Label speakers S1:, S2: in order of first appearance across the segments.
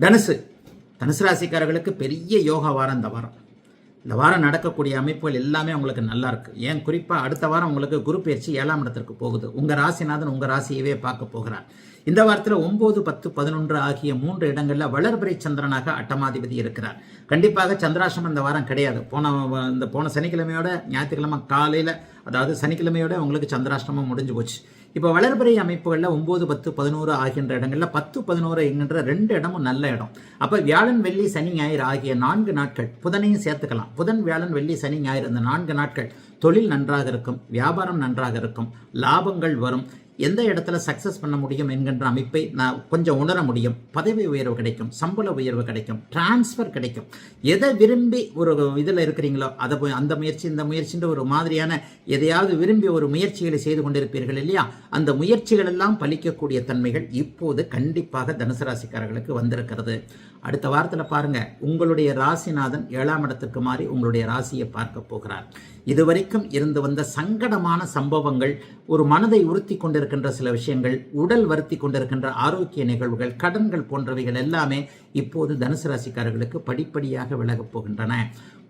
S1: தனுசு. தனுசு ராசிக்காரர்களுக்கு பெரிய யோகா வாரம் இந்த வாரம். இந்த வாரம் நடக்கக்கூடிய அமைப்புகள் எல்லாமே உங்களுக்கு நல்லா இருக்கு. ஏன்? குறிப்பாக அடுத்த வாரம் உங்களுக்கு குரு பயிற்சி ஏழாம் இடத்திற்கு போகுது. உங்கள் ராசிநாதன் உங்கள் ராசியவே பார்க்க போகிறார். இந்த வாரத்தில் ஒன்பது பத்து பதினொன்று ஆகிய மூன்று இடங்களில் வளர்பிறை சந்திரனாக அட்டமாதிபதி இருக்கிறார். கண்டிப்பாக சந்திராசிரமம் இந்த வாரம் கிடையாது. போன இந்த போன சனிக்கிழமையோட ஞாயிற்றுக்கிழமை காலையில் அதாவது சனிக்கிழமையோட உங்களுக்கு சந்திராஷ்டமம் முடிஞ்சு போச்சு. இப்போ வளர்பிறை அமைப்புகளில் ஒம்பது பத்து பதினோரு ஆகின்ற இடங்களில் பத்து பதினோரு என்கின்ற ரெண்டு இடமும் நல்ல இடம். அப்போ வியாழன் வெள்ளி சனி ஞாயிறு ஆகிய நான்கு நாட்கள் புதனையும் சேர்த்துக்கலாம். புதன் வியாழன் வெள்ளி சனி ஞாயிறு இந்த நான்கு நாட்கள் தொழில் நன்றாக இருக்கும் வியாபாரம் நன்றாக இருக்கும் லாபங்கள் வரும் எந்த இடத்துல சக்ஸஸ் பண்ண முடியும் என்கின்ற அமைப்பை நான் கொஞ்சம் உணர முடியும். பதவி உயர்வு கிடைக்கும் சம்பள உயர்வு கிடைக்கும் டிரான்ஸ்ஃபர் கிடைக்கும். எதை விரும்பி ஒரு இதில் இருக்கிறீங்களோ அதை போய் அந்த முயற்சி இந்த முயற்சின்ற ஒரு மாதிரியான எதையாவது விரும்பி ஒரு முயற்சிகளை செய்து கொண்டிருப்பீர்கள் இல்லையா? அந்த முயற்சிகள் எல்லாம் பலிக்கக்கூடிய தன்மைகள் இப்போது கண்டிப்பாக தனுசு ராசிக்காரர்களுக்கு வந்திருக்கிறது. அடுத்த வாரத்தில் பாருங்க உங்களுடைய ராசிநாதன் ஏழாம் இடத்துக்கு மாறி உங்களுடைய ராசியை பார்க்க போகிறார். இதுவரைக்கும் இருந்து வந்த சங்கடமான சம்பவங்கள் ஒரு மனதை உறுத்தி கொண்டு கொண்டிருக்கின்ற சில விஷயங்கள் உடல் வருத்தி கொண்டிருக்கின்ற ஆரோக்கிய நிகழ்வுகள் கடன்கள் போன்றவைகள் எல்லாமே இப்போது தனுசு ராசிக்காரர்களுக்கு படிப்படியாக விலகப் போகின்றன.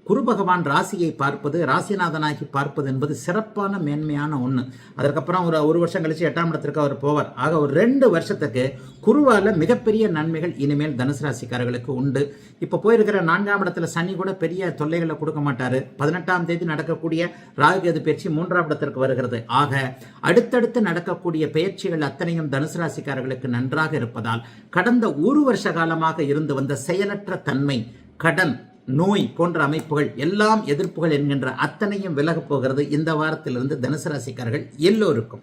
S1: குரு பகவான் ராசியை பார்ப்பது ராசிநாதனாகி பார்ப்பது என்பது சிறப்பான மேன்மையான ஒன்று அதற்கப்புறம் ஒரு ஒரு வருஷம் கழிச்சு எட்டாம் இடத்திற்கு அவர் போவார். ஆக ஒரு ரெண்டு வருஷத்துக்கு குருவால் மிகப்பெரிய நன்மைகள் இனிமேல் தனுசு ராசிக்காரர்களுக்கு உண்டு. இப்போ போயிருக்கிற நான்காம் இடத்துல சனி கூட பெரிய தொல்லைகளை கொடுக்க மாட்டார். பதினெட்டாம் தேதி நடக்கக்கூடிய ராகுகேது பயிற்சி மூன்றாம் இடத்திற்கு வருகிறது. ஆக அடுத்தடுத்து நடக்கக்கூடிய பயிற்சிகள் அத்தனையும் தனுசு ராசிக்காரர்களுக்கு நன்றாக இருப்பதால் கடந்த ஒரு வருஷ காலமாக இருந்து வந்த செயலற்ற தன்மை கடன் நோய் போன்ற அமைப்புகள் எல்லாம் எதிர்ப்புகள் என்கின்ற அத்தனையும் விலகப் போகிறது இந்த வாரத்திலிருந்து தனுசு ராசிக்காரர்கள் எல்லோருக்கும்.